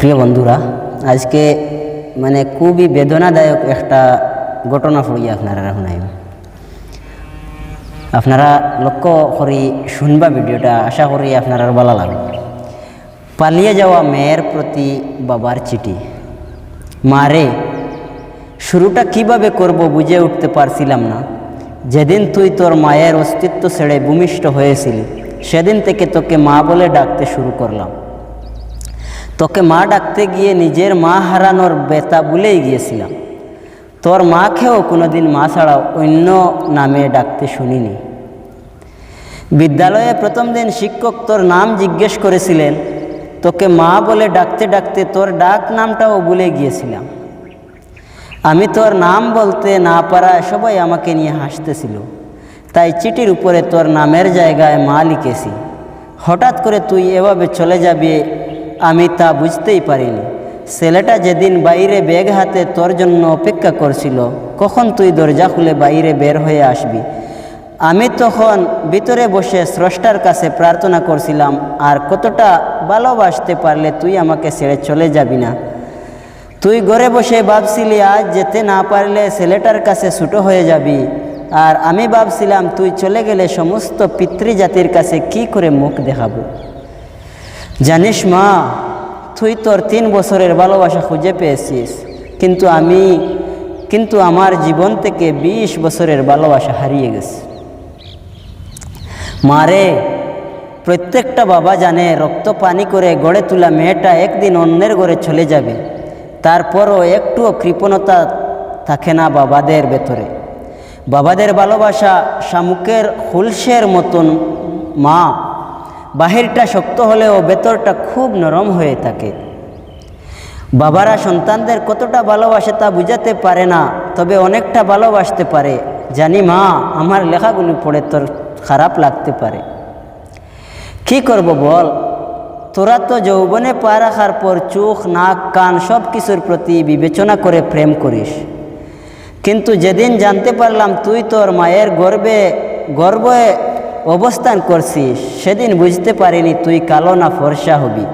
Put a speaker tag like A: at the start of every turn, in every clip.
A: প্রিয় বন্ধুরা, আজকে মানে খুবই বেদনাদায়ক একটা ঘটনা পড়ি আপনারা শুনাইম আপনারা লক্ষ্য করি শুনবা ভিডিওটা, আশা করি আপনারা ভালো লাগবে। পালিয়ে যাওয়া মেয়ের প্রতি বাবার চিঠি। মারে শুরুটা কীভাবে করব বুঝে উঠতে পারছিলাম না। যেদিন তুই তোর মায়ের অস্তিত্ব ছেড়ে ভূমিষ্ঠ হয়েছিলি, সেদিন থেকে তোকে মা বলে ডাকতে শুরু করলাম। তোকে মা ডাকতে গিয়ে নিজের মা হারানোর বেতা ভুলেই গিয়েছিলাম। তোর মাকেও কোনোদিন মা ছাড়া অন্য নামে ডাকতে শুনিনি। বিদ্যালয়ে প্রথম দিন শিক্ষক তোর নাম জিজ্ঞেস করেছিলেন, তোকে মা বলে ডাকতে ডাকতে তোর ডাক নামটাও ভুলে গিয়েছিলাম। আমি তোর নাম বলতে না পারায় সবাই আমাকে নিয়ে হাসতেছিল। তাই চিঠির উপরে তোর নামের জায়গায় মা লিখেছি। হঠাৎ করে তুই এভাবে চলে যাবি আমি তা বুঝতেই পারিনি। ছেলেটা যেদিন বাইরে ব্যাগ হাতে তোর জন্য অপেক্ষা করছিল, কখন তুই দরজা খুলে বাইরে বের হয়ে আসবি? আমি তখন ভিতরে বসে স্রষ্টার কাছে প্রার্থনা করছিলাম, আর কতটা ভালোবাসতে পারলে তুই আমাকে ছেড়ে চলে যাবি না? তুই ঘরে বসে ভাবছিলি, আজ যেতে না পারলে ছেলেটার কাছে ছুটো হয়ে যাবি। আর আমি ভাবছিলাম, তুই চলে গেলে সমস্ত পিতৃজাতির কাছে কি করে মুখ দেখাবো? জানিস মা, তুই তোর তিন বছরের ভালোবাসা খুঁজে পেয়েছিস। কিন্তু আমি, কিন্তু আমার জীবন থেকে বিশ বছরের ভালোবাসা হারিয়ে গেছে। মারে প্রত্যেকটা বাবা জানে রক্ত পানি করে গড়ে তোলা মেয়েটা একদিন অন্যের ঘরে চলে যাবে। তারপরও একটুও কৃপণতা থাকে না বাবাদের ভেতরে। বাবাদের ভালোবাসা শামুকের হুলসের মতন। মা বাহিরটা শক্ত হলেও ভেতরটা খুব নরম হয়ে থাকে। বাবারা সন্তানদের কতটা ভালোবাসে তা বুঝাতে পারে না, তবে অনেকটা ভালোবাসতে পারে। জানি মা, আমার লেখাগুলি পড়ে তোর খারাপ লাগতে পারে। কি করব বল? তোরা তো যৌবনে পা রাখার পর চোখ, নাক, কান সব কিছুর প্রতি বিবেচনা করে প্রেম করিস। কিন্তু যেদিন জানতে পারলাম তুই তোর মায়ের গর্বে গর্বে অবস্থান করছিস সেদিন বুঝতে পারিনি তুই কালো না ফর্সা হবি।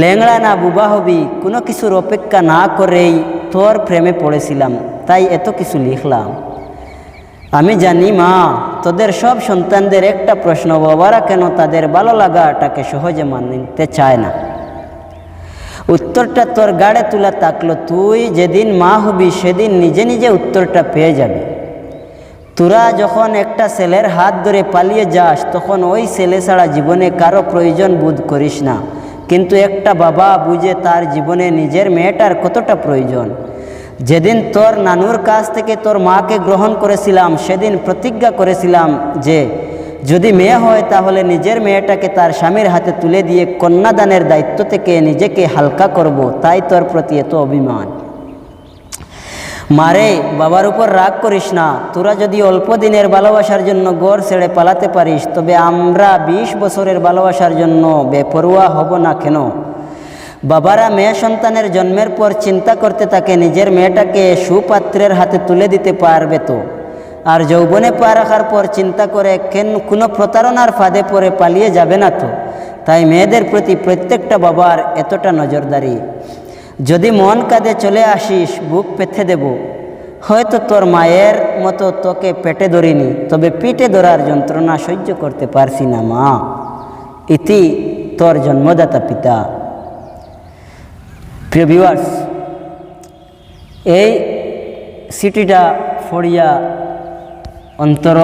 A: ল্যাংড়া না বুবা হবি, কোনো কিছুর অপেক্ষা না করেই তোর প্রেমে পড়েছিলাম, তাই এত কিছু লিখলাম। আমি জানি মা, তোদের সব সন্তানদের একটা প্রশ্ন, বাবারা কেন তাদের ভালো লাগাটাকে সহজে মানতে চায় না? উত্তরটা তোর গাড়ে তুলা তাকলো, তুই যেদিন মা হবি, সেদিন নিজে নিজে উত্তরটা পেয়ে যাবি। তোরা যখন একটা ছেলের হাত ধরে পালিয়ে যাস, তখন ওই ছেলে ছাড়া জীবনে কারও প্রয়োজন বোধ করিস না। কিন্তু একটা বাবা বুঝে তার জীবনে নিজের মেয়েটার কতটা প্রয়োজন। যেদিন তোর নানুর কাছ থেকে তোর মাকে গ্রহণ করেছিলাম, সেদিন প্রতিজ্ঞা করেছিলাম যে, যদি মেয়ে হয় তাহলে নিজের মেয়েটাকে তার স্বামীর হাতে তুলে দিয়ে কন্যাদানের দায়িত্ব থেকে নিজেকে হালকা করব, তাই তোর প্রতি এত অভিমান। মারে, বাবার উপর রাগ করিস না। তোরা যদি অল্প দিনের ভালোবাসার জন্য গড় ছেড়ে পালাতে পারিস, তবে আমরা বিশ বছরের ভালোবাসার জন্য বেপরোয়া হব না কেন? বাবারা মেয়ে সন্তানের জন্মের পর চিন্তা করতে থাকে, নিজের মেয়েটাকে সুপাত্রের হাতে তুলে দিতে পারবে তো। আর যৌবনে পা রাখার পর চিন্তা করে, কেন কোনো প্রতারণার ফাঁদে পরে পালিয়ে যাবে না তো? তাই মেয়েদের প্রতি প্রত্যেকটা বাবার এতটা নজরদারি। যদি মন কাঁদে চলে আসিস, বুক পেথে দেব। হয়তো তোর মায়ের মতো তোকে পেটে ধরিনি, তবে পিঠে ধরার যন্ত্রণা সহ্য করতে পারছি না মা। ইতি তোর জন্মদাতা পিতা। প্রিয় ভিউয়ার্স এই সিটিটা ফড়িয়া অন্তর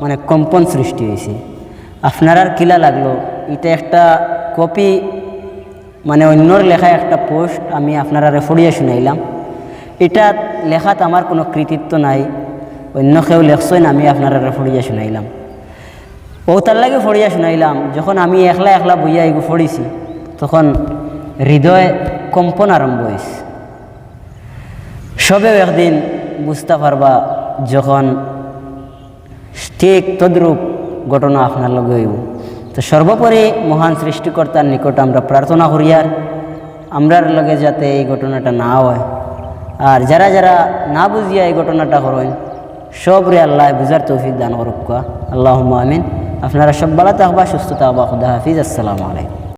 A: মানে কম্পন সৃষ্টি হয়েছে। আপনার আর কিলা লাগল? এটা একটা কপি মানে অন্যর লেখা একটা পোস্ট আমি আপনারা ফড়িয়ে শুনাইলাম। এটা লেখাত আমার কোনো কৃতিত্ব নাই, অন্য কেউ লেখছেন, আমি আপনারা ফড়িয়ে শুনাইলাম। ও তার লাগে ফড়িয়া শুনাইলাম, যখন আমি একলা একলা বইয়া এগু ফড়িছি তখন হৃদয় কম্পন আরম্ভ হয়েছে সবেও একদিন বুঝতে পারবা, যখন ঠিক তদ্রূপ ঘটনা আপনার লগে হইব। তো সর্বোপরি মহান সৃষ্টিকর্তার নিকট আমরা প্রার্থনা করি আর আমরার লগে যাতে এই ঘটনাটা না হয়। আর যারা যারা না বুঝিয়া এই ঘটনাটা করেন, সবরে আল্লাহ বুঝার তৌফিক দান করুক। আল্লাহ আমিন। আপনারা সব ভালো হবা সুস্থ হবা খুদা হাফিজ। আসসালামু আলাইকুম।